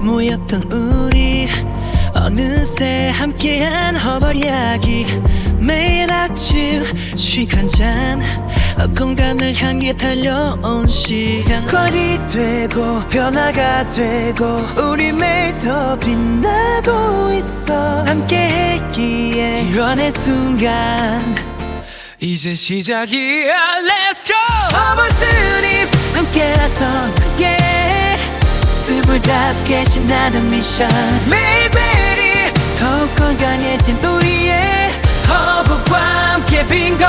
모였던 우리 어느새 함께한 허벌 이야기. 매일 아침 쉬한잔. 공간을 향해 달려온 시간. 거리 되고 변화가 되고 우리 매일 더 빛나고 있어. 함께 했기에 이뤄낸 순간. 이제 시작이야. Let's go 다섯 개 신나는 미션. 매일매일이 더욱 건강해진 우리의 허벅과 함께 빙고.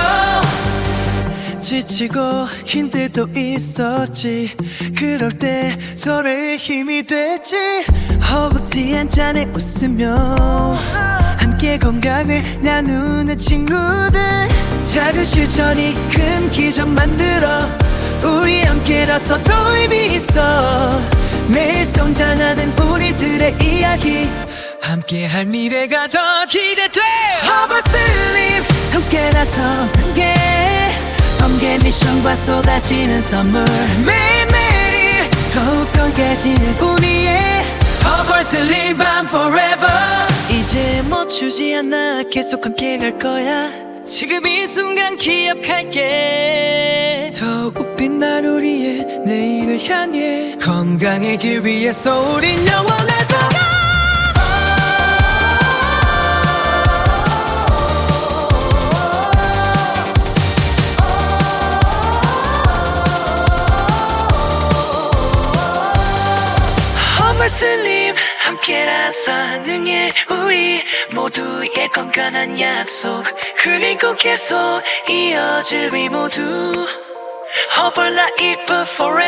지치고 힘들 도 있었지. 그럴 때 서로의 힘이 됐지. 허벅지 한 잔에 웃으며 함께 건강을 나누는 친구들. 작은 실천이 큰 기적 만들어 우리 함께라서 더 의미 있어 이야기. 함께할 미래가 더 기대돼 허벅슬립 함께라서 함께. 번개 미션과 쏟아지는 선물. 매일매일이 더욱 건강해지는 우리의 허벅슬립 I'm forever. 이제 멈추지 않아. 계속 함께 갈 거야. 지금 이 순간 기억할게. 더욱 빛난 우리의 내일을 향해. 건강해길 위해서 우린 영원할 허물슬림 함께라서 능해. 우리 모두의 건강한 약속 그리고 계속 이어질 우리 모두. 허벌 라이프 forever